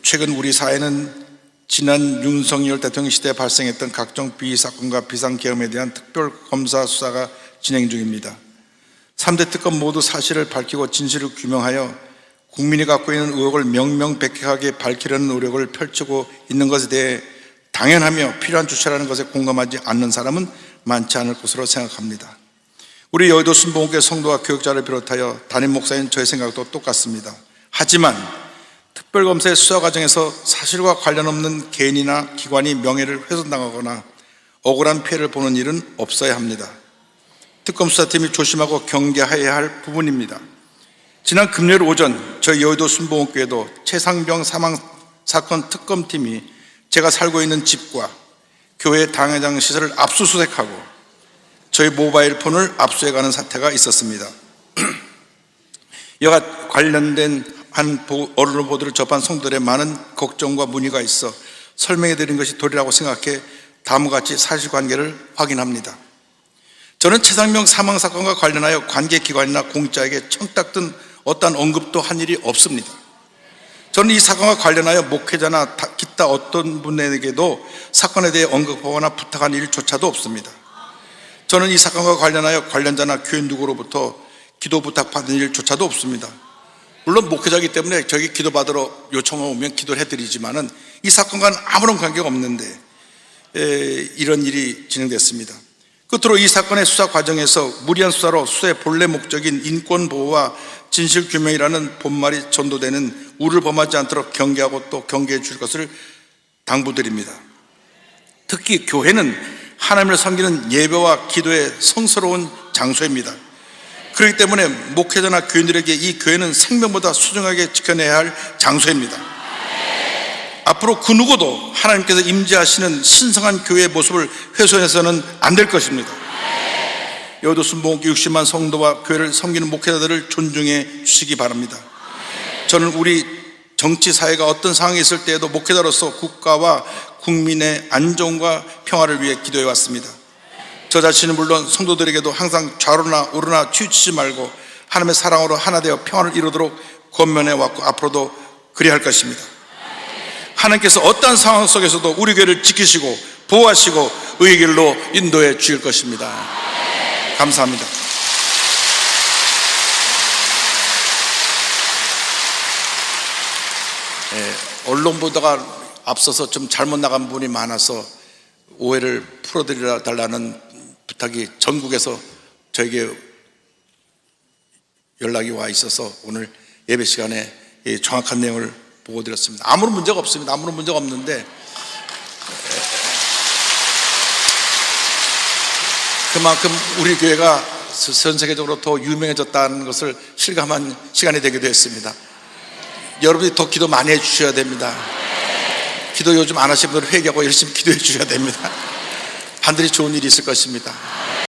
최근 우리 사회는 지난 윤석열 대통령 시대에 발생했던 각종 비위 사건과 비상계엄에 대한 특별검사 수사가 진행 중입니다. 3대 특검 모두 사실을 밝히고 진실을 규명하여 국민이 갖고 있는 의혹을 명명백백하게 밝히려는 노력을 펼치고 있는 것에 대해 당연하며 필요한 주체라는 것에 공감하지 않는 사람은 많지 않을 것으로 생각합니다. 우리 여의도 순복음교회 성도와 교육자를 비롯하여 담임 목사인 저의 생각도 똑같습니다. 하지만 특별검사의 수사 과정에서 사실과 관련 없는 개인이나 기관이 명예를 훼손당하거나 억울한 피해를 보는 일은 없어야 합니다. 특검 수사팀이 조심하고 경계해야 할 부분입니다. 지난 금요일 오전 저희 여의도 순복음교회도 최상병 사망 사건 특검팀이 제가 살고 있는 집과 교회 당회장 시설을 압수수색하고 저희 모바일 폰을 압수해가는 사태가 있었습니다. 이와 관련된 한 보- 언론 보도를 접한 성들의 많은 걱정과 문의가 있어 설명해 드린 것이 도리라고 생각해 다음과 같이 사실관계를 확인합니다. 저는 최상명 사망 사건과 관련하여 관계기관이나 공자에게 청탁 든 어떠한 언급도 한 일이 없습니다. 저는 이 사건과 관련하여 목회자나 다- 기타 어떤 분에게도 사건에 대해 언급하거나 부탁한 일조차도 없습니다. 저는 이 사건과 관련하여 관련자나 교인 누구로부터 기도 부탁받은 일조차도 없습니다. 물론 목회자이기 때문에 저기 기도받으러 요청을 오면 기도를 해드리지만은 이 사건과는 아무런 관계가 없는데 에, 이런 일이 진행됐습니다. 끝으로 이 사건의 수사 과정에서 무리한 수사로 수사의 본래 목적인 인권 보호와 진실 규명이라는 본말이 전도되는 우를 범하지 않도록 경계하고 또 경계해 줄 것을 당부드립니다. 특히 교회는 하나님을 섬기는 예배와 기도의 성스러운 장소입니다. 그렇기 때문에 목회자나 교인들에게 이 교회는 생명보다 소중하게 지켜내야 할 장소입니다. 앞으로 그 누구도 하나님께서 임재하시는 신성한 교회의 모습을 훼손해서는 안 될 것입니다. 여도 순복음 60만 성도와 교회를 섬기는 목회자들을 존중해 주시기 바랍니다. 저는 우리 정치 사회가 어떤 상황에 있을 때에도 목회자로서 국가와 국민의 안정과 평화를 위해 기도해 왔습니다. 저 자신은 물론 성도들에게도 항상 좌로나 우로나 치우치지 말고 하나님의 사랑으로 하나 되어 평화를 이루도록 권면해 왔고 앞으로도 그리할 것입니다. 하나님께서 어떠한 상황 속에서도 우리 교회를 지키시고 보호하시고 의의 길로 인도해 주실 것입니다. 감사합니다. 예, 언론 보도가 앞서서 좀 잘못 나간 부분이 많아서 오해를 풀어드려 달라는 부탁이 전국에서 저에게 연락이 와 있어서 오늘 예배 시간에 이 정확한 내용을 보고 드렸습니다. 아무런 문제가 없습니다. 아무런 문제가 없는데 에, 그만큼 우리 교회가 전 세계적으로 더 유명해졌다는 것을 실감한 시간이 되기도 했습니다. 여러분이 더 기도 많이 해주셔야 됩니다. 기도 요즘 안 하시는 분들 회개하고 열심히 기도해 주셔야 됩니다. 반드시 좋은 일이 있을 것입니다.